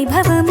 वैभवम्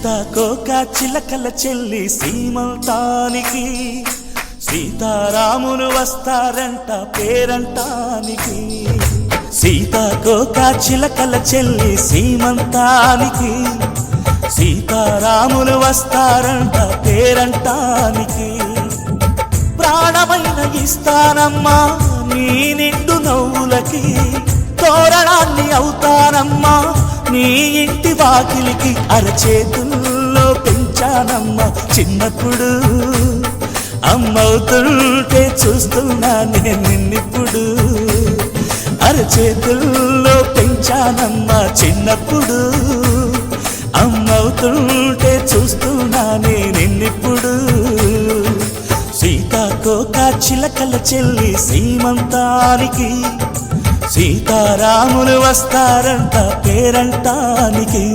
సీతాకోక చిలకల చెల్లి సీమంతానికి. సీతారాములు వస్తారంట పేరంటానికి. సీతాకోక చిలకల చెల్లి సీమంతానికి. సీతారాములు వస్తారంట పేరంటానికి. ప్రాణమైన ఇస్తానమ్మా నీ నిండు నవ్వులకి తోరణాన్ని అవుతానమ్మా. నీ ఇంటి వాకిలికి అరచేతులు పెంచానమ్మా చిన్నప్పుడు. అమ్మవుతుంటే చూస్తున్నా నేను నిన్నిప్పుడు. అరచేతుల్లో పెంచానమ్మ చిన్నప్పుడు. అమ్మవుతుంటే చూస్తున్నా నేను నిన్నిప్పుడు. సీతాకోక చిలకల చెల్లి సీమంతానికి. సీతారాములు వస్తారంట పేరంటానికి.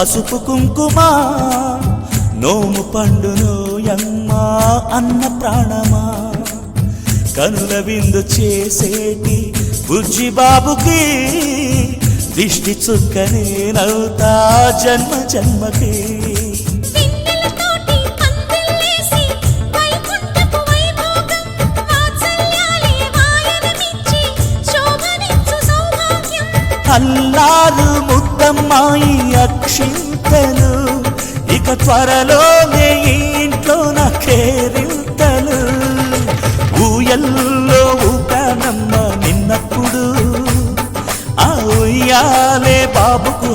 పసుపు కుంకుమ నోము పండునోయమ్మ అన్న ప్రాణమా. కనుల విందు చేసేటి బుజ్జి బాబుకి దిష్టి చుక్కనే నవ్వుతా జన్మ జన్మకి. పిన్నెలతోటి అమ్మాయి అక్షింతలు ఇక త్వరలో ఇంట్లో నా కేరింతలు. ఊయల్లో ఊకానమ్మ నిన్నప్పుడు ఆ ఉయ్యాలే బాబుకు